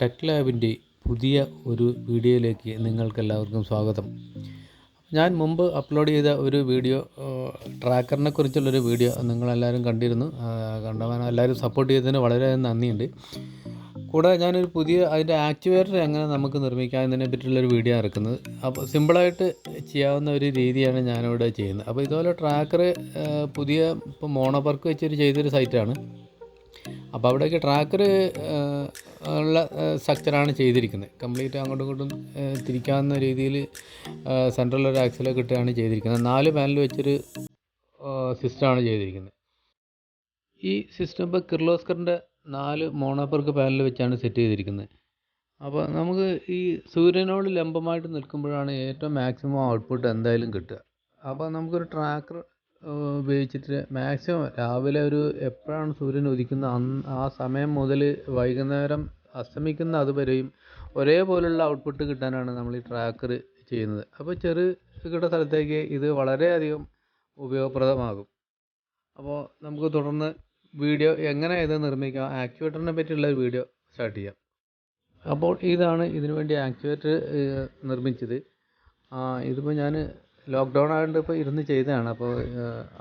Tech ലാബിന്റെ പുതിയ ഒരു വീഡിയോയിലേക്ക് നിങ്ങൾക്കെല്ലാവർക്കും സ്വാഗതം. ഞാൻ മുമ്പ് അപ്ലോഡ് ചെയ്ത ഒരു വീഡിയോ ട്രാക്കറിനെ കുറിച്ചുള്ളൊരു വീഡിയോ നിങ്ങളെല്ലാവരും കണ്ടിരുന്നു. കണ്ടവൻ എല്ലാവരും സപ്പോർട്ട് ചെയ്തതിന് വളരെ നന്ദിയുണ്ട്. കൂടെ ഞാനൊരു പുതിയ അതിന്റെ ആക്ടിവേറ്റർ എങ്ങനെ നമുക്ക് നിർമ്മിക്കാം എന്നതിനെ പറ്റിയുള്ളൊരു വീഡിയോ ഇറക്കുന്നത് അപ്പോൾ സിമ്പിളായിട്ട് ചെയ്യാവുന്ന ഒരു രീതിയാണ് ഞാനിവിടെ ചെയ്യുന്നത്. അപ്പോൾ ഇതുപോലെ ട്രാക്കർ പുതിയ ഇപ്പോൾ മോണോപർക്ക് വെച്ചൊരു ചെയ്തൊരു സൈറ്റാണ്. അപ്പോൾ അവിടേക്ക് ട്രാക്കർ ഉള്ള സ്ട്രക്ചറാണ് ചെയ്തിരിക്കുന്നത്. കംപ്ലീറ്റ് അങ്ങോട്ടും ഇങ്ങോട്ടും തിരിക്കാവുന്ന രീതിയിൽ സെൻട്രൽ ഒരു ആക്സിലൊക്കെ ഇട്ടാണ് ചെയ്തിരിക്കുന്നത്. നാല് പാനൽ വെച്ചൊരു സിസ്റ്റമാണ് ചെയ്തിരിക്കുന്നത്. ഈ സിസ്റ്റം ഇപ്പോൾ കിർലോസ്കറിന്റെ നാല് മോണോപ്പർക്ക് പാനൽ വെച്ചാണ് സെറ്റ് ചെയ്തിരിക്കുന്നത്. അപ്പോൾ നമുക്ക് ഈ സൂര്യനോട് ലംബമായിട്ട് നിൽക്കുമ്പോഴാണ് ഏറ്റവും മാക്സിമം ഔട്ട്പുട്ട് എന്തായാലും കിട്ടുക. അപ്പോൾ നമുക്കൊരു ട്രാക്കർ ഉപയോഗിച്ചിട്ട് മാക്സിമം രാവിലെ ഒരു എപ്പോഴാണ് സൂര്യൻ ഉദിക്കുന്നത് അന്ന് ആ സമയം മുതൽ വൈകുന്നേരം അസ്തമിക്കുന്ന അതുവരെയും ഒരേപോലുള്ള ഔട്ട്പുട്ട് കിട്ടാനാണ് നമ്മൾ ഈ ട്രാക്കർ ചെയ്യുന്നത്. അപ്പോൾ ചെറുകിട സ്ഥലത്തേക്ക് ഇത് വളരെയധികം ഉപയോഗപ്രദമാകും. അപ്പോൾ നമുക്ക് തുടർന്ന് വീഡിയോ എങ്ങനെ ഇത് നിർമ്മിക്കാം ആക്ച്വേറ്ററിനെ പറ്റിയുള്ള ഒരു വീഡിയോ സ്റ്റാർട്ട് ചെയ്യാം. അപ്പോൾ ഇതാണ് ഇതിനു വേണ്ടി ആക്ച്വേറ്റർ നിർമ്മിച്ചത്. ഇതിപ്പോൾ ഞാൻ ലോക്ക്ഡൗൺ ആയതുകൊണ്ട് ഇപ്പോൾ ഇരുന്ന് ചെയ്തതാണ്. അപ്പോൾ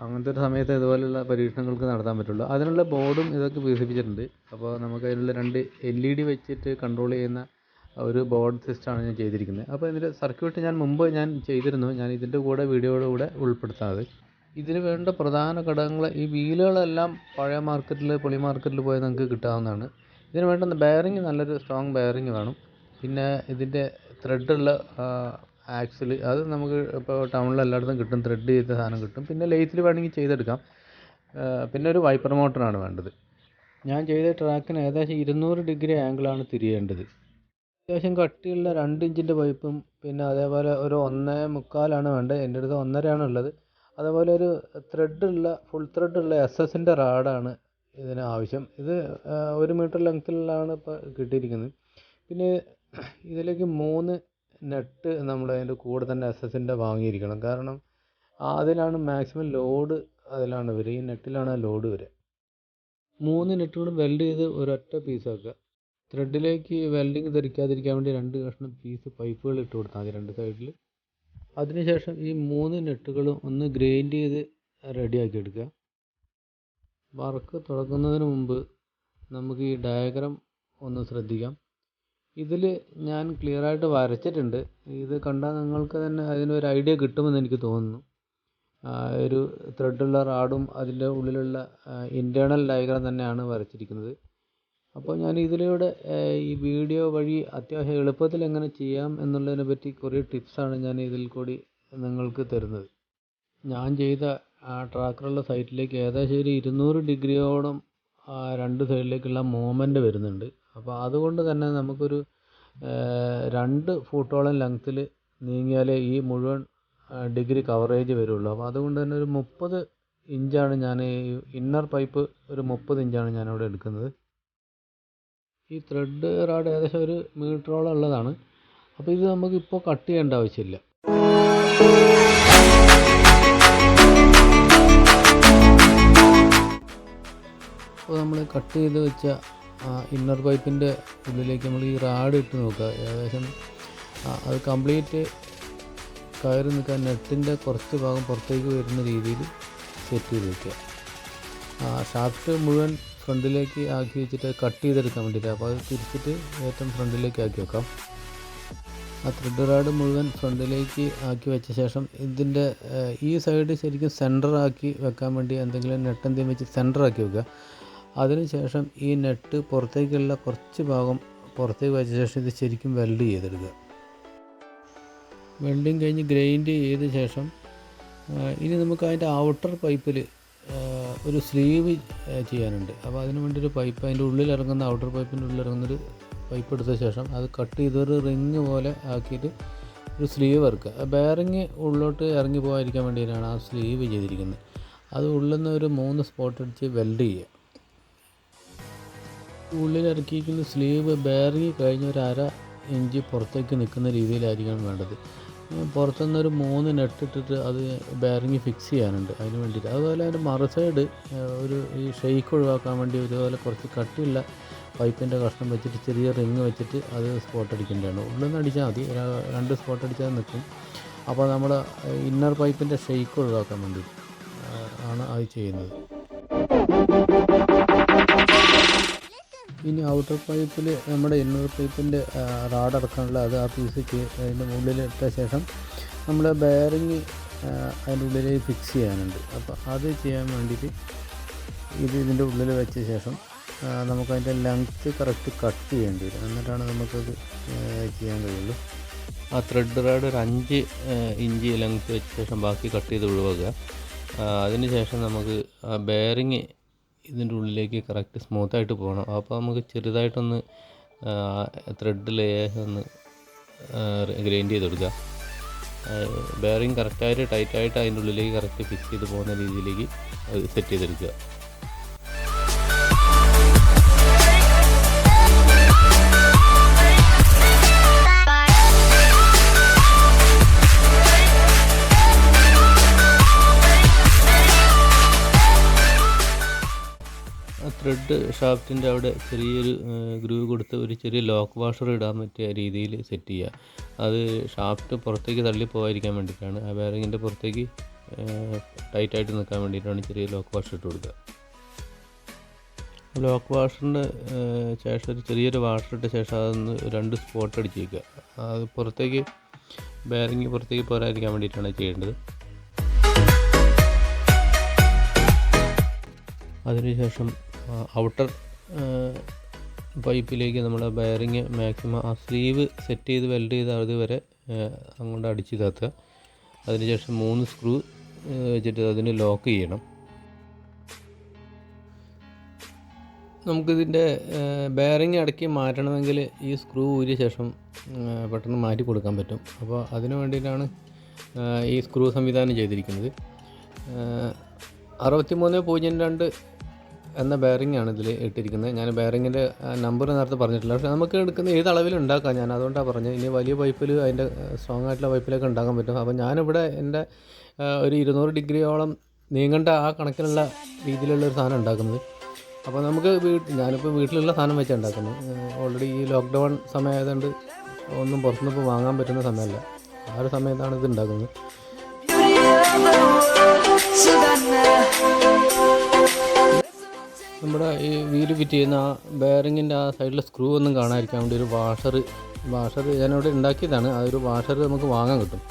അങ്ങനത്തെ ഒരു സമയത്ത് ഇതുപോലുള്ള പരീക്ഷണങ്ങൾക്ക് നടത്താൻ പറ്റുള്ളൂ. അതിനുള്ള ബോർഡും ഇതൊക്കെ വികസിപ്പിച്ചിട്ടുണ്ട്. അപ്പോൾ നമുക്ക് അതിനുള്ള രണ്ട് എൽ ഇ ഡി വെച്ചിട്ട് കൺട്രോൾ ചെയ്യുന്ന ഒരു ബോർഡ് സിസ്റ്റമാണ് ഞാൻ ചെയ്തിരിക്കുന്നത്. അപ്പോൾ ഇതിന്റെ സർക്യൂട്ട് ഞാൻ മുമ്പ് ഞാൻ ചെയ്തിരുന്നു. ഞാൻ ഇതിന്റെ കൂടെ വീഡിയോയുടെ കൂടെ ഉൾപ്പെടുത്താതെ. ഇതിന് വേണ്ട പ്രധാന ഘടകങ്ങൾ ഈ വീലുകളെല്ലാം പഴയ മാർക്കറ്റിൽ പൊളി മാർക്കറ്റിൽ പോയാൽ നമുക്ക് കിട്ടാവുന്നതാണ്. ഇതിന് വേണ്ട ബെയറിങ് നല്ലൊരു സ്ട്രോങ് ബെയറിങ് വേണം. പിന്നെ ഇതിന്റെ ത്രെഡുള്ള ആക്സിൽ അത് നമുക്ക് ഇപ്പോൾ ടൗണിൽ എല്ലായിടത്തും കിട്ടും ത്രെഡ് ചെയ്ത സാധനം കിട്ടും. പിന്നെ ലേത്തിൽ വേണമെങ്കിൽ ചെയ്തെടുക്കാം. പിന്നെ ഒരു വൈപ്പർ മോട്ടറാണ് വേണ്ടത്. ഞാൻ ചെയ്ത ട്രാക്കിന് ഏകദേശം ഇരുന്നൂറ് ഡിഗ്രി ആംഗിളാണ് തിരിയേണ്ടത്. അത്യാവശ്യം കട്ടിയുള്ള രണ്ട് ഇഞ്ചിന്റെ പൈപ്പും പിന്നെ അതേപോലെ ഒരു ഒന്നേ മുക്കാലാണ് വേണ്ടത്. എന്റെ അടുത്ത് ഒന്നരയാണ് ഉള്ളത്. അതേപോലെ ഒരു ത്രെഡുള്ള ഫുൾ ത്രെഡുള്ള എസ് എസിന്റെ റാഡാണ് ഇതിന് ആവശ്യം. ഇത് ഒരു മീറ്റർ ലെങ്ത്തിലാണ് ഇപ്പോൾ കിട്ടിയിരിക്കുന്നത്. പിന്നെ ഇതിലേക്ക് മൂന്ന് നെട്ട് നമ്മൾ അതിന്റെ കൂടെ തന്നെ എസ് എസിന്റെ വാങ്ങിയിരിക്കണം. കാരണം അതിലാണ് മാക്സിമം ലോഡ് അതിലാണ് വരിക. ഈ നെറ്റിലാണ് ലോഡ് വരിക. മൂന്ന് നെറ്റുകളും വെൽഡ് ചെയ്ത് ഒരൊറ്റ പീസാക്കുക ത്രെഡിലേക്ക് വെൽഡിങ് ധരിക്കാതിരിക്കാൻ വേണ്ടി രണ്ട് കഷ്ണം പീസ് പൈപ്പുകൾ ഇട്ട് കൊടുത്താൽ മതി രണ്ട് സൈഡിൽ അതിനുശേഷം ഈ മൂന്ന് നെട്ടുകളും ഒന്ന് ഗ്രൈൻഡ് ചെയ്ത് റെഡിയാക്കി എടുക്കുക. വർക്ക് തുടങ്ങുന്നതിന് മുമ്പ് നമുക്ക് ഈ ഡയഗ്രാം ഒന്ന് ശ്രദ്ധിക്കാം. ഇതിൽ ഞാൻ ക്ലിയർ ആയിട്ട് വരച്ചിട്ടുണ്ട്. ഇത് കണ്ടാൽ നിങ്ങൾക്ക് തന്നെ അതിനൊരു ഐഡിയ കിട്ടുമെന്ന് എനിക്ക് തോന്നുന്നു. ഒരു ത്രെഡുള്ള റാഡും അതിന്റെ ഉള്ളിലുള്ള ഇന്റേണൽ ഡയഗ്രാം തന്നെയാണ് വരച്ചിരിക്കുന്നത്. അപ്പോൾ ഞാൻ ഇതിലൂടെ ഈ വീഡിയോ വഴി അത്യാവശ്യം എളുപ്പത്തിൽ എങ്ങനെ ചെയ്യാം എന്നുള്ളതിനെ പറ്റി കുറേ ടിപ്സാണ് ഞാൻ ഇതിൽ കൂടി നിങ്ങൾക്ക് തരുന്നത്. ഞാൻ ചെയ്ത ആ ട്രാക്കറുള്ള സൈറ്റിലേക്ക് ഏകദേശം ഒരു ഇരുന്നൂറ് ഡിഗ്രിയോളം രണ്ട് സൈഡിലേക്കുള്ള മൂവ്മെന്റ് വരുന്നുണ്ട്. അപ്പോൾ അതുകൊണ്ട് തന്നെ നമുക്കൊരു രണ്ട് ഫൂട്ടോളം ലെങ്ത്തിൽ നീങ്ങിയാലേ ഈ മുഴുവൻ ഡിഗ്രി കവറേജ് വരുള്ളൂ. അപ്പോൾ അതുകൊണ്ട് തന്നെ ഒരു മുപ്പത് ഇഞ്ചാണ് ഞാൻ ഈ ഇന്നർ പൈപ്പ് ഒരു മുപ്പത് ഇഞ്ചാണ് ഞാനിവിടെ എടുക്കുന്നത്. ഈ ത്രെഡ് റാഡ് ഏകദേശം ഒരു മീറ്ററോളം ഉള്ളതാണ്. അപ്പോൾ ഇത് നമുക്ക് ഇപ്പോൾ കട്ട് ചെയ്യേണ്ട ആവശ്യമില്ല. അപ്പോൾ നമ്മൾ കട്ട് ചെയ്ത് വെച്ച ഇന്നർ പൈപ്പിന്റെ ഉള്ളിലേക്ക് നമ്മൾ ഈ റാഡ് ഇട്ട് നോക്കുക. ഏകദേശം അത് കംപ്ലീറ്റ് കയറി നിൽക്കാൻ നെട്ടിന്റെ കുറച്ച് ഭാഗം പുറത്തേക്ക് വരുന്ന രീതിയിൽ സെറ്റ് ചെയ്ത് വെക്കുക. ഷാഫ്റ്റ് മുഴുവൻ ഫ്രണ്ടിലേക്ക് ആക്കി വെച്ചിട്ട് കട്ട് ചെയ്തെടുക്കാൻ വേണ്ടിയിട്ട് അപ്പോൾ അത് തിരിച്ചിട്ട് ഏറ്റവും ഫ്രണ്ടിലേക്ക് ആക്കി വെക്കാം. ആ ത്രെഡ് റാഡ് മുഴുവൻ ഫ്രണ്ടിലേക്ക് ആക്കി വെച്ച ശേഷം ഇതിന്റെ ഈ സൈഡ് ശരിക്കും സെന്റർ ആക്കി വെക്കാൻ വേണ്ടി എന്തെങ്കിലും നെട്ടെന്തെങ്കിലും വെച്ച് സെന്റർ ആക്കി വെക്കുക. അതിനുശേഷം ഈ നെട്ട് പുറത്തേക്കുള്ള കുറച്ച് ഭാഗം പുറത്തേക്ക് വെച്ച ശേഷം ഇത് ശരിക്കും വെൽഡ് ചെയ്തെടുക്കുക വെൽഡിങ് കഴിഞ്ഞ് ഗ്രൈൻഡ് ചെയ്ത ശേഷം ഇനി നമുക്ക് അതിന്റെ ഔട്ടർ പൈപ്പിൽ ഒരു സ്ലീവ് ചെയ്യാനുണ്ട്. അപ്പോൾ അതിന് വേണ്ടി ഒരു പൈപ്പ് അതിന്റെ ഉള്ളിൽ ഇറങ്ങുന്ന ഔട്ടർ പൈപ്പിന്റെ ഉള്ളിൽ ഇറങ്ങുന്നൊരു പൈപ്പ് എടുത്ത ശേഷം അത് കട്ട് ചെയ്തൊരു റിങ് പോലെ ആക്കിയിട്ട് ഒരു സ്ലീവ് ഇറക്കുക ബെയറിങ് ഉള്ളോട്ട് ഇറങ്ങി പോകാതിരിക്കാൻ വേണ്ടിയിട്ടാണ് ആ സ്ലീവ് ചെയ്തിരിക്കുന്നത്. അത് ഉള്ളിൽ നിന്ന് ഒരു മൂന്ന് സ്പോട്ട് അടിച്ച് വെൽഡ് ചെയ്യുക. ഉള്ളിൽ ഇറക്കിയിരിക്കുന്ന സ്ലീവ് ബെയറിങ് കഴിഞ്ഞ ഒരു അര ഇഞ്ച് പുറത്തേക്ക് നിൽക്കുന്ന രീതിയിലായിരിക്കണം വേണ്ടത്. പുറത്തുനിന്ന് ഒരു മൂന്ന് നെട്ട് ഇട്ടിട്ട് അത് ബെയറിങ് ഫിക്സ് ചെയ്യാനുണ്ട് അതിന് വേണ്ടിയിട്ട്. അതുപോലെ അതിന്റെ മറു സൈഡ് ഒരു ഈ ഷെയ്ക്ക് ഒഴിവാക്കാൻ വേണ്ടി ഇതുപോലെ കുറച്ച് കട്ടിയുള്ള പൈപ്പിന്റെ കഷ്ണം വെച്ചിട്ട് ചെറിയ റിങ് വെച്ചിട്ട് അത് സ്പോട്ട് അടിക്കേണ്ടതാണ്. ഉള്ളിൽ നിന്ന് അടിച്ചാൽ മതി. രണ്ട് സ്പോട്ട് അടിച്ചാൽ നിൽക്കും. അപ്പോൾ നമ്മൾ ഇന്നർ പൈപ്പിന്റെ ഷെയ്ക്ക് ഒഴിവാക്കാൻ വേണ്ടി ആണ് അത് ചെയ്യുന്നത്. ഇനി ഔട്ടർ പൈപ്പിൽ നമ്മുടെ ഇന്നർ പൈപ്പിന്റെ റാഡ് അടക്കാനുള്ള അത് ആ പീസ് അതിന്റെ ഉള്ളിലിട്ട ശേഷം നമ്മൾ ബെയറിങ് അതിന്റെ ഉള്ളിൽ ഫിക്സ് ചെയ്യാനുണ്ട്. അപ്പോൾ അത് ചെയ്യാൻ വേണ്ടിയിട്ട് ഇത് ഇതിന്റെ ഉള്ളിൽ വെച്ച ശേഷം നമുക്ക് അതിന്റെ ലെങ്ത്ത് കറക്റ്റ് കട്ട് ചെയ്യേണ്ടി വരും. എന്നിട്ടാണ് നമുക്കത് ചെയ്യാൻ കഴിയുള്ളൂ. ആ ത്രെഡ് റാഡ് ഒരു അഞ്ച് ഇഞ്ച് ലെങ്ത്ത് വെച്ച ശേഷം ബാക്കി കട്ട് ചെയ്ത് ഒഴിവാക്കുക. അതിന് ശേഷം നമുക്ക് ബെയറിങ് ഇതിന്റെ ഉള്ളിലേക്ക് കറക്റ്റ് സ്മൂത്തായിട്ട് പോകണം. അപ്പോൾ നമുക്ക് ചെറുതായിട്ടൊന്ന് ത്രെഡ് ലേയേഴ്സ് ഒന്ന് ഗ്രൈൻഡ് ചെയ്ത് കൊടുക്കുക ബെയറിങ് കറക്റ്റായിട്ട് ടൈറ്റായിട്ട് അതിന്റെ ഉള്ളിലേക്ക് കറക്റ്റ് ഫിക്സ് ചെയ്ത് പോകുന്ന രീതിയിലേക്ക് സെറ്റ് ചെയ്തെടുക്കുക ത്രെഡ് ഷാഫ്റ്റിന്റെ അവിടെ ചെറിയൊരു ഗ്രൂവ് കൊടുത്ത് ഒരു ചെറിയ ലോക്ക് വാഷർ ഇടാൻ പറ്റിയ രീതിയിൽ സെറ്റ് ചെയ്യുക. അത് ഷാഫ്റ്റ് പുറത്തേക്ക് തള്ളി പോകാതിരിക്കാൻ വേണ്ടിയിട്ടാണ്. ആ ബെയറിങ്ങിന്റെ പുറത്തേക്ക് ടൈറ്റായിട്ട് നിൽക്കാൻ വേണ്ടിയിട്ടാണ് ചെറിയ ലോക്ക് വാഷർ ഇട്ട് കൊടുക്കുക. ലോക്ക് വാഷറിന് ശേഷം ഒരു ചെറിയൊരു വാഷർ ഇട്ട ശേഷം അതൊന്ന് രണ്ട് സ്പോട്ട് അടിച്ച് വയ്ക്കുക അത് പുറത്തേക്ക് ബെയറിങ് പുറത്തേക്ക് പോരാതിരിക്കാൻ വേണ്ടിയിട്ടാണ് ചെയ്യേണ്ടത്. അതിനുശേഷം ഔട്ടർ പൈപ്പിലേക്ക് നമ്മൾ ബയറിങ് മാക്സിമം ആ സ്ലീവ് സെറ്റ് ചെയ്ത് വെൽഡ് ചെയ്ത് അതുവരെ അങ്ങോട്ട് അടിച്ച് താത്തുക. അതിനുശേഷം മൂന്ന് സ്ക്രൂ വെച്ചിട്ട് അതിന് ലോക്ക് ചെയ്യണം. നമുക്കിതിന്റെ ബെയറിങ് അടക്കി മാറ്റണമെങ്കിൽ ഈ സ്ക്രൂ ഊരിയ ശേഷം പെട്ടെന്ന് മാറ്റി കൊടുക്കാൻ പറ്റും. അപ്പോൾ അതിനു വേണ്ടിയിട്ടാണ് ഈ സ്ക്രൂ സംവിധാനം ചെയ്തിരിക്കുന്നത്. അറുപത്തി മൂന്ന് പൂജ്യം രണ്ട് എന്ന ബെയറിംഗ് ആണ് ഇതിൽ ഇട്ടിരിക്കുന്നത്. ഞാൻ ബെയറിങ്ങിന്റെ നമ്പർ നേരത്തെ പറഞ്ഞിട്ടില്ല. പക്ഷേ നമുക്ക് എടുക്കുന്ന ഏത് അളവിൽ ഉണ്ടാക്കാം ഞാൻ? അതുകൊണ്ടാണ് പറഞ്ഞത്. ഇനി വലിയ പൈപ്പിൽ അതിന്റെ സ്ട്രോങ് ആയിട്ടുള്ള പൈപ്പിലൊക്കെ ഉണ്ടാക്കാൻ പറ്റും. അപ്പോൾ ഞാനിവിടെ എന്റെ ഒരു ഇരുന്നൂറ് ഡിഗ്രിയോളം നീങ്ങേണ്ട ആ കണക്കിലുള്ള രീതിയിലുള്ള ഒരു സാധനം ഉണ്ടാക്കുന്നത്. അപ്പോൾ നമുക്ക് വീട്ടിൽ ഞാനിപ്പോൾ വീട്ടിലുള്ള സാധനം വെച്ചാണ് ഉണ്ടാക്കുന്നത്. ഓൾറെഡി ഈ ലോക്ക്ഡൗൺ സമയമായതുകൊണ്ട് ഒന്നും പുറത്തുനിന്ന് ഇപ്പോൾ വാങ്ങാൻ പറ്റുന്ന സമയമല്ല. ആ ഒരു സമയത്താണ് ഇത് ഉണ്ടാക്കുന്നത്. നമ്മുടെ ഈ വീൽ ഫിറ്റ് ചെയ്യുന്ന ആ ബെയറിങ്ങിന്റെ ആ സൈഡിലെ സ്ക്രൂ ഒന്നും കാണാതിരിക്കാൻ വേണ്ടി ഒരു വാഷർ വാഷർ ഞാനിവിടെ ഉണ്ടാക്കിയതാണ്. ആ ഒരു വാഷർ നമുക്ക് വാങ്ങാൻ കിട്ടും.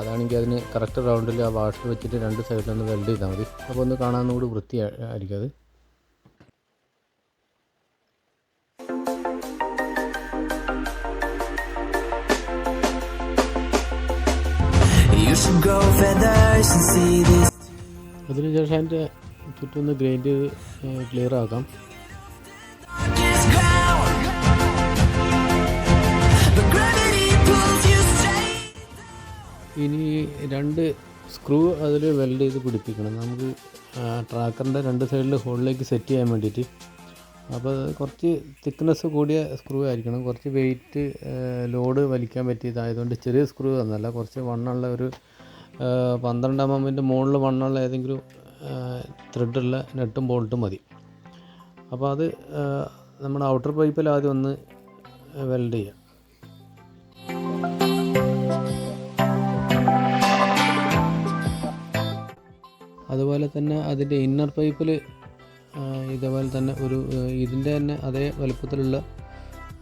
അതാണെങ്കിൽ അതിന് കറക്റ്റ് റൗണ്ടിൽ ആ വാഷർ വെച്ചിട്ട് രണ്ട് സൈഡിലൊന്ന് വെൽഡ് ചെയ്താൽ മതി. അപ്പോൾ ഒന്ന് കാണാനോട് കൂടി വൃത്തി ആയിരിക്കും അത്. അതിനുശേഷം അതിന്റെ ചുറ്റും ഒന്ന് ഗ്രൈൻഡ് ക്ലിയർ ആക്കാം. ഇനി രണ്ട് സ്ക്രൂ അതിൽ വെൽഡ് ചെയ്ത് പിടിപ്പിക്കണം. നമുക്ക് ട്രാക്കറിന്റെ രണ്ട് സൈഡിൽ ഹോളിലേക്ക് സെറ്റ് ചെയ്യാൻ വേണ്ടിയിട്ട്. അപ്പോൾ കുറച്ച് തിക്നെസ് കൂടിയ സ്ക്രൂ ആയിരിക്കണം. കുറച്ച് വെയിറ്റ് ലോഡ് വലിക്കാൻ പറ്റിയതായതുകൊണ്ട് ചെറിയ സ്ക്രൂ തന്നല്ല. കുറച്ച് വണ്ണുള്ള ഒരു പന്ത്രണ്ടാം എമ്മിന്റെ മുകളിൽ വണ്ണുള്ള ഏതെങ്കിലും ത്രെഡുള്ള നെട്ടും ബോൾട്ടും മതി. അപ്പോൾ അത് നമ്മുടെ ഔട്ടർ പൈപ്പിൽ ആദ്യം ഒന്ന് വെൽഡ് ചെയ്യാം. അതുപോലെ തന്നെ അതിന്റെ ഇന്നർ പൈപ്പിൽ ഇതേപോലെ തന്നെ ഒരു ഇതിന്റെ തന്നെ അതേ വലുപ്പത്തിലുള്ള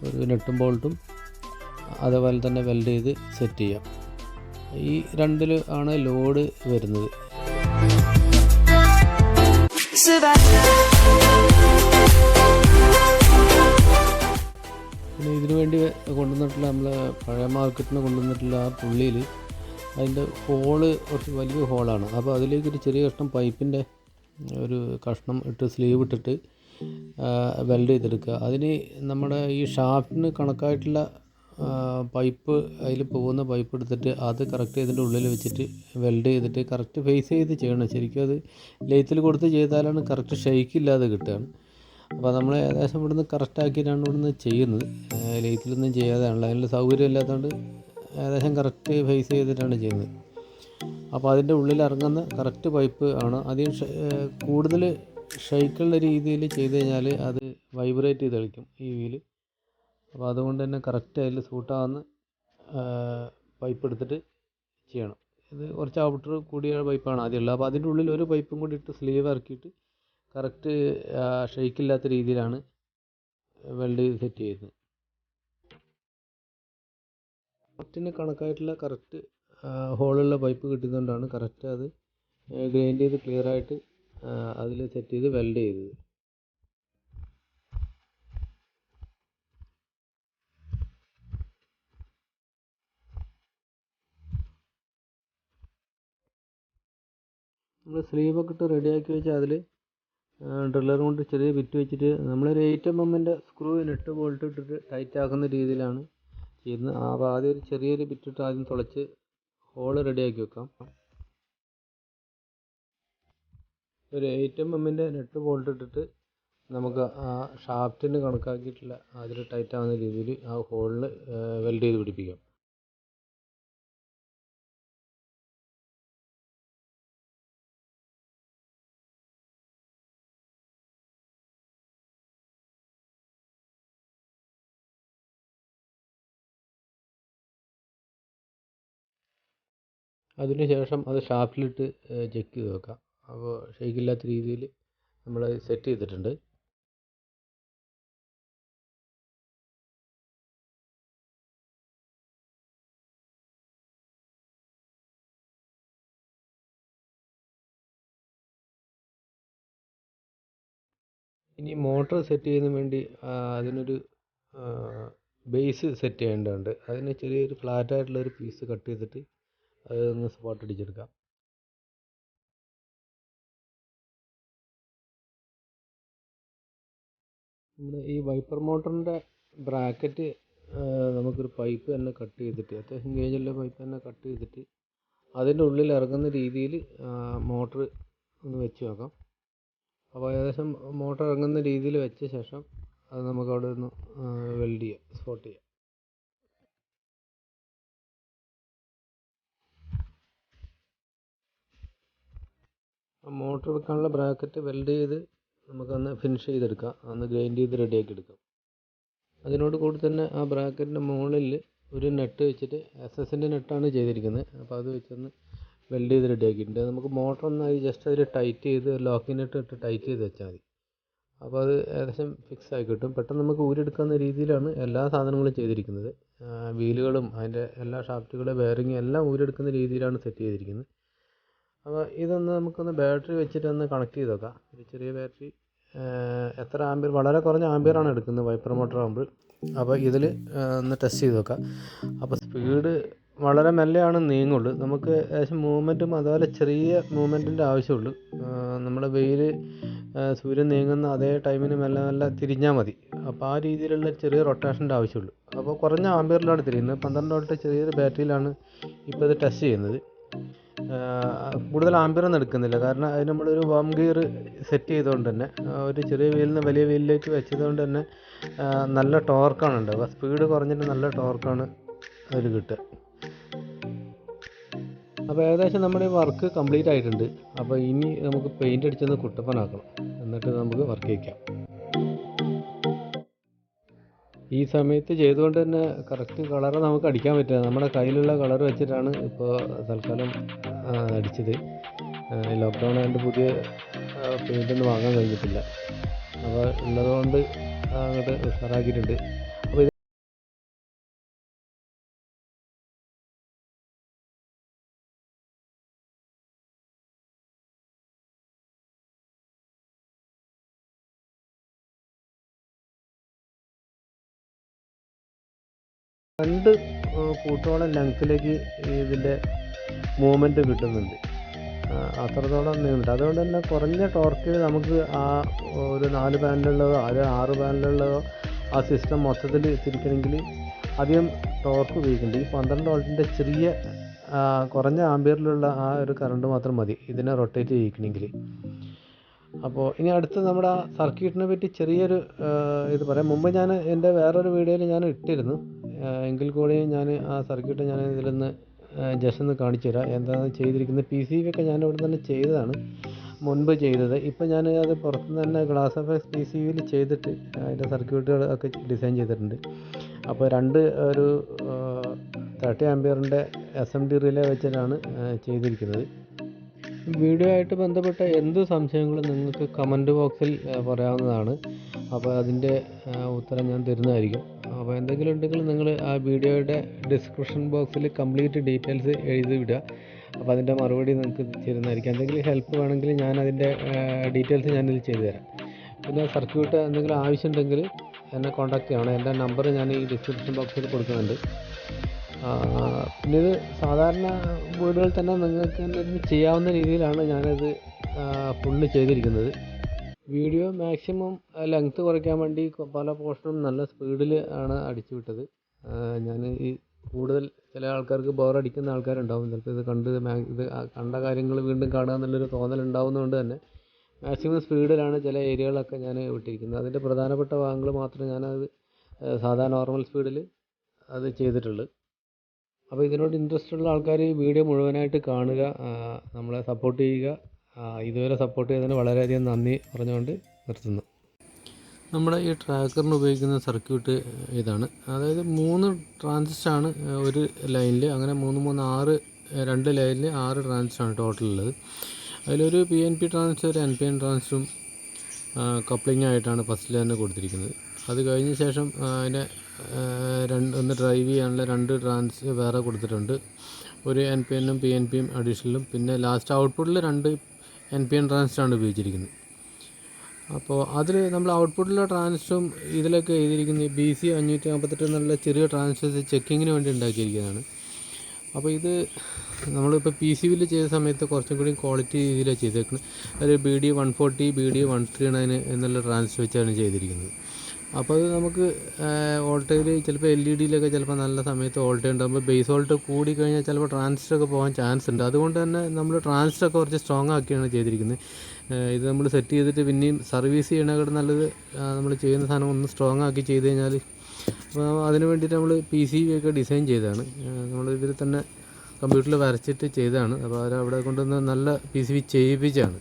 ഒരു നെട്ടും ബോൾട്ടും അതേപോലെ തന്നെ വെൽഡ് ചെയ്ത് സെറ്റ് ചെയ്യാം. ഈ രണ്ടിൽ ആണ് ലോഡ് വരുന്നത്. പിന്നെ ഇതിനു വേണ്ടി കൊണ്ടുവന്നിട്ടുള്ള നമ്മൾ പഴയ മാർക്കറ്റിൽ നിന്ന് കൊണ്ടുവന്നിട്ടുള്ള ആ പുള്ളിയിൽ അതിന്റെ ഹോൾ കുറച്ച് വലിയ ഹോളാണ് അപ്പോൾ അതിലേക്ക് ഒരു ചെറിയ കഷ്ണം പൈപ്പിന്റെ ഒരു കഷ്ണം ഇട്ട് സ്ലീവ് ഇട്ടിട്ട് വെൽഡ് ചെയ്തെടുക്കുക. അതിന് നമ്മുടെ ഈ ഷാഫ്റ്റിന് കണക്കായിട്ടുള്ള പൈപ്പ് അതിൽ പോകുന്ന പൈപ്പ് എടുത്തിട്ട് അത് കറക്റ്റ് ഇതിന്റെ ഉള്ളിൽ വെച്ചിട്ട് വെൽഡ് ചെയ്തിട്ട് കറക്റ്റ് ഫേസ് ചെയ്ത് ചെയ്യണം. ശരിക്കും അത് ലേത്തിൽ കൊടുത്ത് ചെയ്താലാണ് കറക്റ്റ് ഷെയ്ക്ക് ഇല്ലാതെ കിട്ടുകയാണ്. അപ്പോൾ നമ്മൾ ഏകദേശം ഇവിടുന്ന് കറക്റ്റാക്കിയിട്ടാണ് ഇവിടുന്ന് ചെയ്യുന്നത്. ലേത്തിലൊന്നും ചെയ്യാതെയാണല്ലോ. അതിനുള്ള സൗകര്യം ഇല്ലാത്തതുകൊണ്ട് ഏകദേശം കറക്റ്റ് ഫേസ് ചെയ്തിട്ടാണ് ചെയ്യുന്നത്. അപ്പോൾ അതിന്റെ ഉള്ളിൽ ഇറങ്ങുന്ന കറക്റ്റ് പൈപ്പ് ആണ്. അധികം കൂടുതൽ ഷെയ്ക്കുള്ള രീതിയിൽ ചെയ്ത് കഴിഞ്ഞാൽ അത് വൈബ്രേറ്റ് ചെയ്ത് കളിക്കും ഈ വീൽ അപ്പോൾ അതുകൊണ്ട് തന്നെ കറക്റ്റ് അതിൽ പൈപ്പ് എടുത്തിട്ട് ചെയ്യണം. ഇത് കുറച്ച് ഔട്ടർ കൂടിയ പൈപ്പാണ് ആദ്യമുള്ളത് അപ്പോൾ അതിന്റെ ഉള്ളിൽ ഒരു പൈപ്പും കൂടി ഇട്ട് സ്ലീവ് ഇറക്കിയിട്ട് കറക്റ്റ് ഷെയ്ക്കില്ലാത്ത രീതിയിലാണ് വെൽഡ് ചെയ്ത് സെറ്റ് ചെയ്യുന്നത് കറക്റ്റിന് കണക്കായിട്ടുള്ള കറക്റ്റ് ഹോളുള്ള പൈപ്പ് കിട്ടുന്നതുകൊണ്ടാണ് കറക്റ്റ് അത് ഗ്രൈൻഡ് ചെയ്ത് ക്ലിയറായിട്ട് അതിൽ സെറ്റ് ചെയ്ത് വെൽഡ് ചെയ്തത്. നമ്മൾ സ്ലീവൊക്കെ ഇട്ട് റെഡിയാക്കി വെച്ചാൽ അതിൽ ഡ്രില്ലർ കൊണ്ട് ചെറിയ ബിറ്റ് വെച്ചിട്ട് നമ്മളൊരു എയ്റ്റ് എം എമ്മിന്റെ സ്ക്രൂ നെട്ട് ബോൾട്ട് ഇട്ടിട്ട് ടൈറ്റ് ആക്കുന്ന രീതിയിലാണ് ചെയ്യുന്നത്. ആ ആദ്യം ഒരു ചെറിയൊരു ബിറ്റ് ഇട്ട് ആദ്യം തുളച്ച് ഹോൾ റെഡിയാക്കി വെക്കാം. ഒരു എയ്റ്റ് എം എമ്മിന്റെ നെട്ട് ബോൾട്ട് ഇട്ടിട്ട് നമുക്ക് ആ ഷാഫ്റ്റിന് കണക്കാക്കിയിട്ടുള്ള അതിൽ ടൈറ്റ് ആവുന്ന രീതിയിൽ ആ ഹോളിൽ വെൽഡ് ചെയ്ത് പിടിപ്പിക്കാം. അതിന് ശേഷം അത് ഷാഫ്റ്റിലിട്ട് ചെക്ക് ചെയ്ത് വെക്കാം. അപ്പോൾ ഷെയ്ക്കില്ലാത്ത രീതിയിൽ നമ്മൾ സെറ്റ് ചെയ്തിട്ടുണ്ട്. ഇനി മോട്ടർ സെറ്റ് ചെയ്യുന്നതിന് വേണ്ടി അതിനൊരു ബേസ് സെറ്റ് ചെയ്യേണ്ടതുണ്ട്. അതിന് ചെറിയൊരു ഫ്ലാറ്റ് ആയിട്ടുള്ള ഒരു പീസ് കട്ട് ചെയ്തിട്ട് അതൊന്ന് സ്പോട്ട് അടിച്ചെടുക്കാം. നമ്മുടെ ഈ വൈപ്പർ മോട്ടറിന്റെ ബ്രാക്കറ്റ് നമുക്കൊരു പൈപ്പ് തന്നെ കട്ട് ചെയ്തിട്ട് അത്യാവശ്യം ഗേജുള്ള പൈപ്പ് തന്നെ കട്ട് ചെയ്തിട്ട് അതിന്റെ ഉള്ളിൽ ഇറങ്ങുന്ന രീതിയിൽ മോട്ടർ ഒന്ന് വെച്ച് നോക്കാം. അപ്പോൾ ഏകദേശം മോട്ടർ ഇറങ്ങുന്ന രീതിയിൽ വെച്ച ശേഷം അത് നമുക്ക് അവിടെ ഒന്ന് വെൽഡ് ചെയ്യാം സ്പോട്ട് ചെയ്യാം. ആ മോട്ടർ വെക്കാനുള്ള ബ്രാക്കറ്റ് വെൽഡ് ചെയ്ത് നമുക്കൊന്ന് ഫിനിഷ് ചെയ്തെടുക്കാം. അന്ന് ഗ്രൈൻഡ് ചെയ്ത് റെഡിയാക്കി എടുക്കാം. അതിനോട് കൂടി തന്നെ ആ ബ്രാക്കറ്റിന്റെ മുകളിൽ ഒരു നെട്ട് വെച്ചിട്ട് എസ് എസിന്റെ നെട്ടാണ് ചെയ്തിരിക്കുന്നത്. അപ്പോൾ അത് വെച്ചൊന്ന് വെൽഡ് ചെയ്ത് റെഡിയാക്കിയിട്ടുണ്ട് നമുക്ക് മോട്ടർ ഒന്ന് അത് ജസ്റ്റ് അതിൽ ടൈറ്റ് ചെയ്ത് ലോക്കിങ് നെട്ട് ഇട്ട് ടൈറ്റ് ചെയ്ത് വെച്ചാൽ മതി. അപ്പോൾ അത് ഏകദേശം ഫിക്സ് ആയി കിട്ടും. പെട്ടെന്ന് നമുക്ക് ഊരെടുക്കാവുന്ന രീതിയിലാണ് എല്ലാ സാധനങ്ങളും ചെയ്തിരിക്കുന്നത്. വീലുകളും അതിന്റെ എല്ലാ ഷാഫ്റ്റുകളും ബെയറിങ്ങും എല്ലാം ഊരെടുക്കുന്ന രീതിയിലാണ് സെറ്റ് ചെയ്തിരിക്കുന്നത്. അപ്പോൾ ഇതൊന്ന് നമുക്കൊന്ന് ബാറ്ററി വെച്ചിട്ട് ഒന്ന് കണക്ട് ചെയ്ത് നോക്കാം. ഒരു ചെറിയ ബാറ്ററി എത്ര ആമ്പിയർ? വളരെ കുറഞ്ഞ ആമ്പിയറാണ് എടുക്കുന്നത് വൈപ്പർ മോട്ടർ ആകുമ്പോൾ അപ്പോൾ ഇതിൽ ഒന്ന് ടെസ്റ്റ് ചെയ്ത് നോക്കാം. അപ്പോൾ സ്പീഡ് വളരെ മെല്ലെയാണ് നീങ്ങുള്ളൂ. നമുക്ക് ഏകദേശം മൂവ്മെന്റും അതുപോലെ ചെറിയ മൂവ്മെന്റിന്റെ ആവശ്യമുള്ളൂ. നമ്മുടെ വെയിൽ സൂര്യൻ നീങ്ങുന്ന അതേ ടൈമിന് മെല്ലെ മെല്ലെ തിരിഞ്ഞാൽ മതി. അപ്പോൾ ആ രീതിയിലുള്ള ചെറിയ റൊട്ടേഷന്റെ ആവശ്യമുള്ളൂ. അപ്പോൾ കുറഞ്ഞ ആമ്പിയറിലാണ് തിരിയുന്നത്. പന്ത്രണ്ട് വോൾട്ട് ചെറിയൊരു ബാറ്ററിയിലാണ് ഇപ്പോൾ ഇത് ടെസ്റ്റ് ചെയ്യുന്നത്. കൂടുതൽ ആംബിയറൊന്നും എടുക്കുന്നില്ല. കാരണം അതിന് നമ്മളൊരു വാം ഗിയർ സെറ്റ് ചെയ്തുകൊണ്ട് തന്നെ ഒരു ചെറിയ വീലിൽ നിന്ന് വലിയ വീലിലേക്ക് വെച്ചതുകൊണ്ട് തന്നെ നല്ല ടോർക്കാണ് ഉണ്ടാവുക സ്പീഡ് കുറഞ്ഞിട്ട് നല്ല ടോർക്കാണ് അതിൽ കിട്ടുക. അപ്പോൾ ഏകദേശം നമ്മുടെ വർക്ക് കംപ്ലീറ്റ് ആയിട്ടുണ്ട്. അപ്പോൾ ഇനി നമുക്ക് പെയിന്റ് അടിച്ചൊന്ന് കുട്ടപ്പനാക്കണം. എന്നിട്ട് നമുക്ക് വർക്ക് വയ്ക്കാം ഈ സമയത്ത് ചെയ്തുകൊണ്ട് തന്നെ കറക്റ്റ് കളർ നമുക്ക് അടിക്കാൻ പറ്റില്ല. നമ്മുടെ കയ്യിലുള്ള കളർ വെച്ചിട്ടാണ് ഇപ്പോൾ തൽക്കാലം അടിച്ചത്. ലോക്ക്ഡൗൺ ആയതുകൊണ്ട് പുതിയ പെയിന്റൊന്നും വാങ്ങാൻ കഴിഞ്ഞിട്ടില്ല. അപ്പോൾ ഉള്ളതുകൊണ്ട് അങ്ങോട്ട് ഉഷാറാക്കിയിട്ടുണ്ട്. രണ്ട് ഫൂട്ടോളം ലെങ്ത്തിലേക്ക് ഇതിന്റെ മൂവ്മെന്റ് കിട്ടുന്നുണ്ട്. അത്രത്തോളം നീങ്ങുന്നുണ്ട് അതുകൊണ്ട് തന്നെ കുറഞ്ഞ ടോർക്കിൽ നമുക്ക് ആ ഒരു നാല് പാനലുള്ളതോ അത് ആറ് പാനലുള്ളതോ ആ സിസ്റ്റം മൊത്തത്തിൽ തിരിക്കണമെങ്കിൽ അധികം ടോർക്ക് ഉപയോഗിക്കുന്നുണ്ട് ഈ പന്ത്രണ്ട് വോൾട്ടിന്റെ ചെറിയ കുറഞ്ഞ ആംബിയറിലുള്ള ആ ഒരു കറണ്ട് മാത്രം മതി. ഇതിനെ റൊട്ടേറ്റ് ചെയ്യിക്കണമെങ്കിൽ. അപ്പോൾ ഇനി അടുത്ത് നമ്മുടെ സർക്യൂട്ടിനെ പറ്റി ചെറിയൊരു ഇത് പറയാം. മുമ്പ് ഞാൻ എന്റെ വേറൊരു വീഡിയോയിൽ ഞാൻ ഇട്ടിരുന്നു. എങ്കിൽ കൂടിയും ഞാൻ ആ സർക്യൂട്ട് ഞാൻ ഇതിലൊന്ന് ജസ്റ്റ് ഒന്ന് കാണിച്ചു തരാം. എന്താണ് ചെയ്തിരിക്കുന്നത് പി സി ഒക്കെ ഞാൻ ഇവിടെ തന്നെ ചെയ്തതാണ്. മുൻപ് ചെയ്തത്. ഇപ്പം ഞാൻ അത് പുറത്തുനിന്ന് തന്നെ glass of X P C വിയിൽ ചെയ്തിട്ട് അതിന്റെ സർക്യൂട്ടുകൾ ഒക്കെ ഡിസൈൻ ചെയ്തിട്ടുണ്ട്. അപ്പോൾ രണ്ട് ഒരു തേർട്ടി ആംബിയറിന്റെ എസ് എം ഡി റിലേ വെച്ചിട്ടാണ് ചെയ്തിരിക്കുന്നത്. വീഡിയോ ആയിട്ട് ബന്ധപ്പെട്ട എന്ത് സംശയങ്ങളും നിങ്ങൾക്ക് കമന്റ് ബോക്സിൽ പറയാവുന്നതാണ്. അപ്പോൾ അതിന്റെ ഉത്തരം ഞാൻ തരുന്നതായിരിക്കും. അപ്പോൾ എന്തെങ്കിലും ഉണ്ടെങ്കിൽ നിങ്ങൾ ആ വീഡിയോയുടെ ഡിസ്ക്രിപ്ഷൻ ബോക്സിൽ കംപ്ലീറ്റ് ഡീറ്റെയിൽസ് എഴുതി വിടുക. അപ്പോൾ അതിന്റെ മറുപടി നിങ്ങൾക്ക് തരുന്നതായിരിക്കും. എന്തെങ്കിലും ഹെൽപ്പ് വേണമെങ്കിൽ ഞാൻ അതിന്റെ ഡീറ്റെയിൽസ് ഞാനിത് ചെയ്തു തരാം. പിന്നെ സർക്യൂട്ട് എന്തെങ്കിലും ആവശ്യമുണ്ടെങ്കിൽ എന്നെ കോൺടാക്ട് ചെയ്യണം. എന്റെ നമ്പർ ഞാൻ ഈ ഡിസ്ക്രിപ്ഷൻ ബോക്സിൽ കൊടുക്കുന്നുണ്ട്. പിന്നെ ഇത് സാധാരണ വീടുകളിൽ തന്നെ നിങ്ങൾക്ക് തന്നെ ഇത് ചെയ്യാവുന്ന രീതിയിലാണ് ഞാനത് ഫുള്ള് ചെയ്തിരിക്കുന്നത്. വീഡിയോ മാക്സിമം ലെങ്ത് കുറയ്ക്കാൻ വേണ്ടി പല പോർഷനും നല്ല സ്പീഡിൽ ആണ് അടിച്ചു വിട്ടത്. ഞാൻ ഈ കൂടുതൽ ചില ആൾക്കാർക്ക് ബോറടിക്കുന്ന ആൾക്കാരുണ്ടാവും. ചിലപ്പോൾ ഇത് കണ്ട് ഇത് കണ്ട കാര്യങ്ങൾ വീണ്ടും കാണുക എന്നുള്ളൊരു തോന്നലുണ്ടാവുന്നതുകൊണ്ട് തന്നെ മാക്സിമം സ്പീഡിലാണ് ചില ഏരിയകളൊക്കെ ഞാൻ വിട്ടിരിക്കുന്നത്. അതിന്റെ പ്രധാനപ്പെട്ട ഭാഗങ്ങൾ മാത്രമേ ഞാനത് സാധാ നോർമൽ സ്പീഡിൽ അത് ചെയ്തിട്ടുള്ളൂ. അപ്പോൾ ഇതിനോട് ഇൻട്രസ്റ്റ് ഉള്ള ആൾക്കാർ വീഡിയോ മുഴുവനായിട്ട് കാണുക നമ്മളെ സപ്പോർട്ട് ചെയ്യുക ഇതുവരെ സപ്പോർട്ട് ചെയ്തതിന് വളരെയധികം നന്ദി പറഞ്ഞുകൊണ്ട് നിർത്തുന്നു. നമ്മുടെ ഈ ട്രാക്കറിന് ഉപയോഗിക്കുന്ന സർക്യൂട്ട് ഇതാണ്. അതായത് മൂന്ന് ട്രാൻസിസ്റ്റാണ് ഒരു ലൈനിൽ അങ്ങനെ മൂന്ന് മൂന്ന് ആറ് രണ്ട് ലൈനിൽ ആറ് ട്രാൻസിസ്റ്റാണ് ടോട്ടൽ ഉള്ളത്. അതിലൊരു P N P transistor N P N ട്രാൻസിസ്റ്ററും coupling ആയിട്ടാണ് ഫസ്റ്റിൽ തന്നെ കൊടുത്തിരിക്കുന്നത്. അത് കഴിഞ്ഞ ശേഷം അതിന്റെ രണ്ട് ഒന്ന് ഡ്രൈവ് ചെയ്യാനുള്ള രണ്ട് ട്രാൻസ് വേറെ കൊടുത്തിട്ടുണ്ട്. ഒരു എൻ പി എന്നും പി എൻ പിയും അഡീഷണലും പിന്നെ ലാസ്റ്റ് ഔട്ട്പുട്ടിൽ രണ്ട് എൻ പി എൻ ട്രാൻസിറ്റാണ് ഉപയോഗിച്ചിരിക്കുന്നത്. അപ്പോൾ അതിൽ നമ്മൾ ഔട്ട്പുട്ടിലെ ട്രാൻസ്റ്റും ഇതിലൊക്കെ എഴുതിയിരിക്കുന്ന ബി സി അഞ്ഞൂറ്റി അമ്പത്തെട്ട് എന്നുള്ള ചെറിയ ട്രാൻസ്ഫേഴ്സ് ചെക്കിങ്ങിന് വേണ്ടി ഉണ്ടാക്കിയിരിക്കുന്നതാണ്. അപ്പോൾ ഇത് നമ്മളിപ്പോൾ പി സി ബിയിൽ ചെയ്ത സമയത്ത് കുറച്ചും കൂടി ക്വാളിറ്റി രീതിയിലാണ് ചെയ്തേക്കുന്നത് ഒരു B D one forty B D one three nine എന്നുള്ള ട്രാൻസ് വെച്ചാണ് ചെയ്തിരിക്കുന്നത്. അപ്പോൾ അത് നമുക്ക് വോൾട്ടേജ് ചിലപ്പോൾ എൽ ഇ ഡിയിലൊക്കെ ചിലപ്പോൾ നല്ല സമയത്ത് വോൾട്ടേജ് ഉണ്ടാകുമ്പോൾ ബേസ് വോൾട്ട് കൂടി കഴിഞ്ഞാൽ ചിലപ്പോൾ ട്രാൻസിസ്റ്റർ ഒക്കെ പോകാൻ ചാൻസ് ഉണ്ട്. അതുകൊണ്ട് തന്നെ നമ്മൾ ട്രാൻസിസ്റ്റർ ഒക്കെ കുറച്ച് സ്ട്രോങ് ആക്കിയാണ് ചെയ്തിരിക്കുന്നത് ഇത് നമ്മൾ സെറ്റ് ചെയ്തിട്ട് പിന്നെയും സർവീസ് ചെയ്യണേക്കാട് നല്ലത് നമ്മൾ ചെയ്യുന്ന സാധനം ഒന്ന് സ്ട്രോങ് ആക്കി ചെയ്ത് കഴിഞ്ഞാൽ അപ്പോൾ അതിന് വേണ്ടിയിട്ട് നമ്മൾ പി സി ബി ഒക്കെ ഡിസൈൻ ചെയ്തതാണ്. നമ്മൾ ഇതിൽ തന്നെ കമ്പ്യൂട്ടറിൽ വരച്ചിട്ട് ചെയ്തതാണ്. അപ്പോൾ അവർ അവിടെ കൊണ്ടുവന്ന് നല്ല പി സി ബി ചെയ്യിപ്പിച്ചാണ്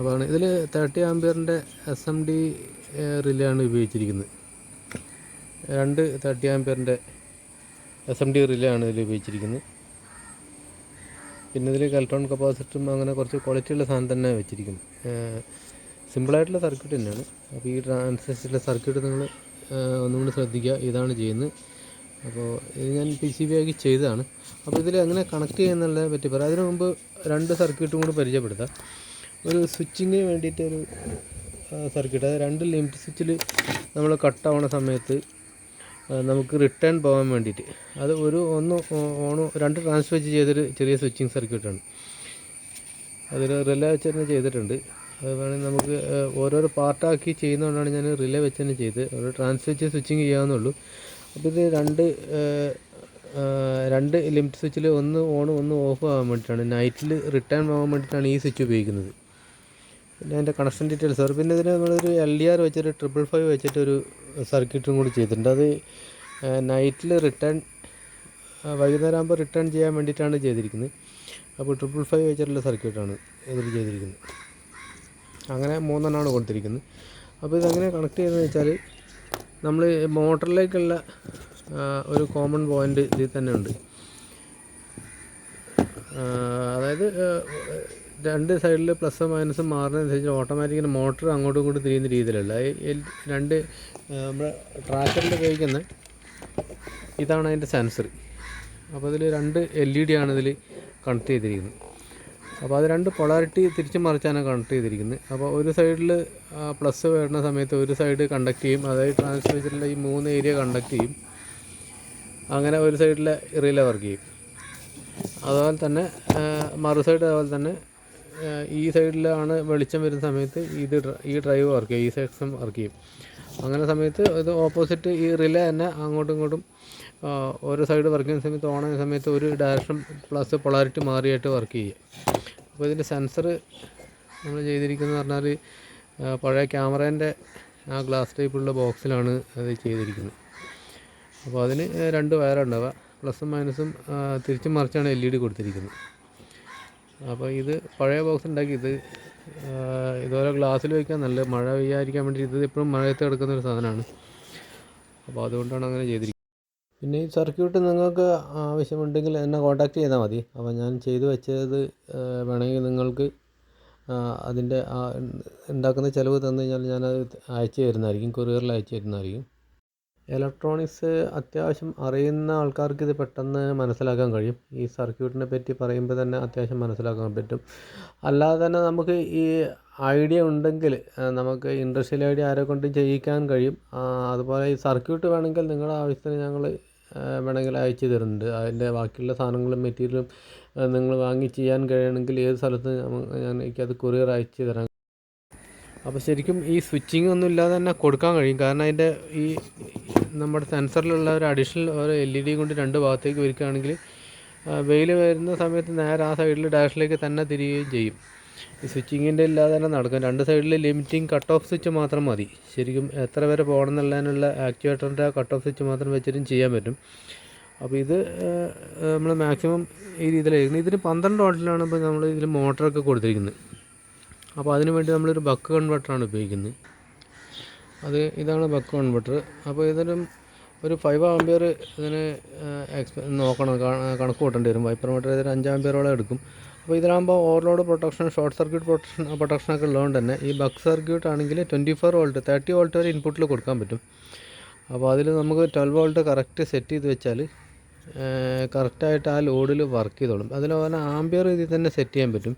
അപ്പോൾ ഇതിൽ തേർട്ടി ആംബിയറിന്റെ എസ് എം ഡി റിലേ ആണ് ഉപയോഗിച്ചിരിക്കുന്നത്. രണ്ട് തേർട്ടി ആംബിയറിന്റെ എസ് എം ഡി റിലേ ആണ് ഇതിൽ ഉപയോഗിച്ചിരിക്കുന്നത്. പിന്നെ ഇതിൽ കൽട്രോൺ കപ്പാസിറ്ററും അങ്ങനെ കുറച്ച് ക്വാളിറ്റി ഉള്ള സാധനം തന്നെ വെച്ചിരിക്കുന്നു. സിമ്പിളായിട്ടുള്ള സർക്യൂട്ട് തന്നെയാണ്. അപ്പോൾ ഈ ട്രാൻസിസ്റ്ററിലെ സർക്യൂട്ട് നിങ്ങൾ ഒന്നും കൂടി ശ്രദ്ധിക്കുക. ഇതാണ് ചെയ്യുന്നത്. അപ്പോൾ ഇത് ഞാൻ പി സി ബി ആക്കി ചെയ്തതാണ്. അപ്പോൾ ഇതിൽ എങ്ങനെ കണക്ട് ചെയ്യുന്നതിനെ പറ്റി പറയാം. അതിനു മുമ്പ് രണ്ട് സർക്യൂട്ടും കൂടി പരിചയപ്പെടുത്താം. ഒരു സ്വിച്ചിങ്ങിന് വേണ്ടിയിട്ട് ഒരു സർക്യൂട്ട് അതായത് രണ്ട് ലിമിറ്റ് സ്വിച്ചിൽ നമ്മൾ കട്ട് ആവണ സമയത്ത് നമുക്ക് റിട്ടേൺ പോകാൻ വേണ്ടിയിട്ട്. അത് ഒരു ഒന്ന് ഓണോ രണ്ട് ട്രാൻസ്ഫർ ചെയ്തൊരു ചെറിയ സ്വിച്ചിങ് സർക്യൂട്ടാണ് അതിൽ റിലേ വെച്ച് തന്നെ ചെയ്തിട്ടുണ്ട്. അത് വേണമെങ്കിൽ നമുക്ക് ഓരോരോ പാർട്ടാക്കി ചെയ്യുന്നതുകൊണ്ടാണ് ഞാൻ റിലേ വെച്ച് തന്നെ ചെയ്ത് ഒരു ട്രാൻസ്ഫർ വെച്ച് സ്വിച്ചിങ് ചെയ്യാവുന്നുള്ളൂ അപ്പോൾ ഇത് രണ്ട് രണ്ട് ലിമിറ്റ് സ്വിച്ചിൽ ഒന്ന് ഓൺ ഒന്ന് ഓഫ് ആകാൻ വേണ്ടിയിട്ടാണ്. നൈറ്റിൽ റിട്ടേൺ പോകാൻ വേണ്ടിയിട്ടാണ് ഈ സ്വിച്ച് ഉപയോഗിക്കുന്നത്. പിന്നെ അതിന്റെ കണക്ഷൻ ഡീറ്റെയിൽസ് വരും പിന്നെ ഇതിന് നമ്മളൊരു എൽ ഡി ആർ വെച്ചിട്ട് ട്രിപ്പിൾ ഫൈവ് വെച്ചിട്ടൊരു സർക്യൂട്ടും കൂടി ചെയ്തിട്ടുണ്ട്. അത് നൈറ്റിൽ റിട്ടേൺ വൈകുന്നേരം ആകുമ്പോൾ റിട്ടേൺ ചെയ്യാൻ വേണ്ടിയിട്ടാണ് ചെയ്തിരിക്കുന്നത് അപ്പോൾ ട്രിപ്പിൾ ഫൈവ് വെച്ചിട്ടുള്ള സർക്യൂട്ടാണ് ഇതിൽ ചെയ്തിരിക്കുന്നത് അങ്ങനെ മൂന്നെണ്ണമാണ് കൊടുത്തിരിക്കുന്നത് അപ്പോൾ ഇതെങ്ങനെ കണക്ട് ചെയ്യുന്നത് വെച്ചാൽ നമ്മൾ മോട്ടറിലേക്കുള്ള ഒരു കോമൺ പോയിന്റ് ഇതിൽ തന്നെ ഉണ്ട്. അതായത് രണ്ട് സൈഡിൽ പ്ലസ് മൈനസും മാറുന്നതനുസരിച്ച് ഓട്ടോമാറ്റിക്കിന് മോട്ടർ അങ്ങോട്ടും ഇങ്ങോട്ടും തിരിയുന്ന രീതിയിലല്ല. രണ്ട് നമ്മുടെ ട്രാക്ടറിൽ ഉപയോഗിക്കുന്ന ഇതാണ് അതിന്റെ സെൻസർ അപ്പോൾ അതിൽ രണ്ട് എൽ ഇ ഡി ആണ് ഇതിൽ കണക്ട് ചെയ്തിരിക്കുന്നത്. അപ്പോൾ അത് രണ്ട് പൊളാരിറ്റി തിരിച്ചു മറിച്ചാണ് കണക്ട് ചെയ്തിരിക്കുന്നത്. അപ്പോൾ ഒരു സൈഡിൽ പ്ലസ് വരുന്ന സമയത്ത് ഒരു സൈഡ് കണ്ടക്ട് ചെയ്യും. അതായത് ട്രാൻസ്മിറ്ററിലെ ഈ മൂന്ന് ഏരിയ കണ്ടക്ട് ചെയ്യും. അങ്ങനെ ഒരു സൈഡിലെ റിലേ വർക്ക് ചെയ്യും. അതുപോലെ തന്നെ മറു സൈഡ് അതുപോലെ തന്നെ ഈ സൈഡിലാണ് വെളിച്ചം വരുന്ന സമയത്ത് ഇത് ഈ ഡ്രൈവ് വർക്ക് ചെയ്യും ഈ സെക്ഷൻ വർക്ക് ചെയ്യും. അങ്ങനെ സമയത്ത് ഇത് ഓപ്പോസിറ്റ് ഈ റിലേ തന്നെ അങ്ങോട്ടും ഇങ്ങോട്ടും ഓരോ സൈഡ് വർക്ക് ചെയ്യുന്ന സമയത്ത് ഓൺ ചെയ്യുന്ന സമയത്ത് ഒരു ഡയറക്ഷൻ പ്ലസ് പൊളാരിറ്റി മാറിയായിട്ട് വർക്ക് ചെയ്യുക. അപ്പോൾ ഇതിന്റെ സെൻസർ നമ്മൾ ചെയ്തിരിക്കുന്നത് പറഞ്ഞാൽ പഴയ ക്യാമറേന്റെ ആ ഗ്ലാസ് ടൈപ്പുള്ള ബോക്സിലാണ് അത് ചെയ്തിരിക്കുന്നത്. അപ്പോൾ അതിന് രണ്ട് വയറുണ്ടാവുക പ്ലസും മൈനസും തിരിച്ചും മറിച്ചാണ് എൽ ഇ ഡി കൊടുത്തിരിക്കുന്നത്. അപ്പോൾ ഇത് പഴയ ബോക്സ് ഉണ്ടാക്കി. ഇത് ഇതുപോലെ ഗ്ലാസ്സിൽ വയ്ക്കാൻ നല്ല മഴ പെയ്യാതിരിക്കാൻ വേണ്ടി ഇത് എപ്പോഴും മഴയത്ത് കിടക്കുന്ന ഒരു സാധനമാണ്. അപ്പോൾ അതുകൊണ്ടാണ് അങ്ങനെ ചെയ്തിരിക്കുന്നത്. പിന്നെ ഈ സർക്യൂട്ട് നിങ്ങൾക്ക് ആവശ്യമുണ്ടെങ്കിൽ എന്നെ കോൺടാക്ട് ചെയ്താൽ മതി. അപ്പോൾ ഞാൻ ചെയ്തു വെച്ചത് വേണമെങ്കിൽ നിങ്ങൾക്ക് അതിന്റെ ഉണ്ടാക്കുന്ന ചിലവ് തന്നു കഴിഞ്ഞാൽ ഞാനത് അയച്ചു തരുന്നതായിരിക്കും. കൊറിയറിൽ അയച്ചു തരുന്നതായിരിക്കും. ഇലക്ട്രോണിക്സ് അത്യാവശ്യം അറിയുന്ന ആൾക്കാർക്ക് ഇത് പെട്ടെന്ന് മനസ്സിലാക്കാൻ കഴിയും. ഈ സർക്യൂട്ടിനെ പറ്റി പറയുമ്പോൾ തന്നെ അത്യാവശ്യം മനസ്സിലാക്കാൻ പറ്റും. അല്ലാതെ തന്നെ നമുക്ക് ഈ ഐഡിയ ഉണ്ടെങ്കിൽ നമുക്ക് ഇൻഡസ്ട്രിയൽ ഐഡിയ ആരെ കൊണ്ട് ചെയ്യിക്കാൻ കഴിയും. അതുപോലെ ഈ സർക്യൂട്ട് വേണമെങ്കിൽ നിങ്ങളുടെ ആവശ്യത്തിന് ഞങ്ങൾ വേണമെങ്കിൽ അയച്ചു തരുന്നുണ്ട്. അതിന്റെ ബാക്കിയുള്ള സാധനങ്ങളും മെറ്റീരിയലും നിങ്ങൾ വാങ്ങി ചെയ്യാൻ കഴിയണമെങ്കിൽ ഏത് സ്ഥലത്ത് ഞാൻ എനിക്കത് കൊറിയർ അയച്ചു തരാൻ അപ്പോൾ ശരിക്കും ഈ സ്വിച്ചിങ് ഒന്നും ഇല്ലാതെ തന്നെ കൊടുക്കാൻ കഴിയും. കാരണം അതിന്റെ ഈ നമ്മുടെ സെൻസറിലുള്ള ഒരു അഡീഷണൽ ഒരു എൽ ഇ ഡി കൊണ്ട് രണ്ട് ഭാഗത്തേക്ക് വരിക്കുകയാണെങ്കിൽ വെയിൽ വരുന്ന സമയത്ത് നേരെ ആ സൈഡിൽ ഡയറക്ഷനിലേക്ക് തന്നെ തിരികുകയും ചെയ്യും. ഈ സ്വിച്ചിങ്ങിന്റെ ഇല്ലാതെ തന്നെ നടക്കും. രണ്ട് സൈഡിൽ ലിമിറ്റിംഗ് കട്ട് ഓഫ് സ്വിച്ച് മാത്രം മതി. ശരിക്കും എത്ര വരെ പോകണം എന്നുള്ളതിനുള്ള ആക്ച്വേറ്ററിന്റെ കട്ട് ഓഫ് സ്വിച്ച് മാത്രം വെച്ചിട്ടും ചെയ്യാൻ പറ്റും. അപ്പോൾ ഇത് നമ്മൾ മാക്സിമം ഈ രീതിയിലായിരിക്കും ഇതിന് പന്ത്രണ്ട് വാട്ടിലാണ് ഇപ്പോൾ നമ്മൾ ഇതിൽ മോട്ടറൊക്കെ കൊടുത്തിരിക്കുന്നത്. അപ്പോൾ അതിനു വേണ്ടി നമ്മളൊരു ബക്ക് കൺവെർട്ടറാണ് ഉപയോഗിക്കുന്നത്. അത് ഇതാണ് ബക്ക് കൺവെർട്ടർ അപ്പോൾ ഇതിനും ഒരു ഫൈവ് ആംബിയർ ഇതിന് എക്സ്പെ നോക്കണം കണക്ക് കൂട്ടേണ്ടി വരും. വൈപ്പർ മോട്ടർ ഇതിന് അഞ്ച് ആംബിയറോളം എടുക്കും. അപ്പോൾ ഇതിലാകുമ്പോൾ overload protection short circuit protection പ്രൊട്ടക്ഷനൊക്കെ ഉള്ളതുകൊണ്ട് തന്നെ ഈ ബക്ക് സർക്യൂട്ട് ആണെങ്കിൽ twenty four volt thirty volt വരെ ഇൻപുട്ടിൽ കൊടുക്കാൻ പറ്റും. അപ്പോൾ അതിൽ നമുക്ക് ട്വൽവ് വോൾട്ട് കറക്റ്റ് സെറ്റ് ചെയ്ത് വെച്ചാൽ കറക്റ്റായിട്ട് ആ ലോഡിൽ വർക്ക് ചെയ്തോളും. അതിൽ പറഞ്ഞ ആംബിയർ ഇതിൽ തന്നെ സെറ്റ് ചെയ്യാൻ പറ്റും.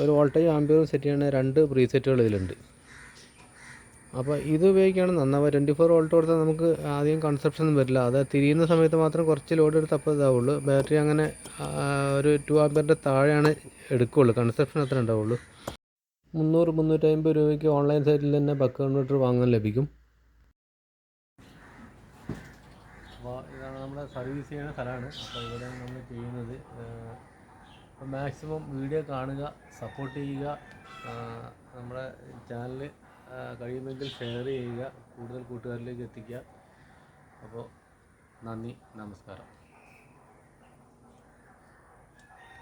ഒരു വോൾട്ടേജ് ആംബിയറും സെറ്റ് ചെയ്യണ രണ്ട് പ്രീസെറ്റുകൾ ഇതിലുണ്ട്. അപ്പോൾ ഇത് ഉപയോഗിക്കുകയാണ് നന്നാവുക. ട്വന്റി ഫോർ വോൾട്ട് കൊടുത്താൽ നമുക്ക് ആദ്യം കൺസെപ്ഷൻ ഒന്നും വരില്ല. അത് തിരിയുന്ന സമയത്ത് മാത്രം കുറച്ച് ലോഡ് എടുത്ത് അപ്പോൾ ഇതാവുള്ളൂ. ബാറ്ററി അങ്ങനെ ഒരു ടു ആംബിയറിന്റെ താഴെയാണ് എടുക്കുകയുള്ളൂ കൺസെപ്ഷൻ അത്ര ഉണ്ടാവുള്ളൂ. മുന്നൂറ് മുന്നൂറ്റമ്പത് രൂപയ്ക്ക് ഓൺലൈൻ സൈറ്റിൽ തന്നെ ബക്ക് കൺവെർട്ടർ വാങ്ങാൻ ലഭിക്കും. അപ്പോൾ ഇതാണ് നമ്മുടെ സർവീസ് ചെയ്യുന്ന സ്ഥലമാണ്. അപ്പോൾ ഇവിടെ നമ്മൾ ചെയ്യുന്നത്. മാക്സിമം വീഡിയോ കാണുക സപ്പോർട്ട് ചെയ്യുക നമ്മുടെ ചാനൽ കഴിയുമെങ്കിൽ ഷെയർ ചെയ്യുക കൂടുതൽ കൂട്ടുകാരിലേക്ക് എത്തിക്കുക. അപ്പോൾ നന്ദി നമസ്കാരം.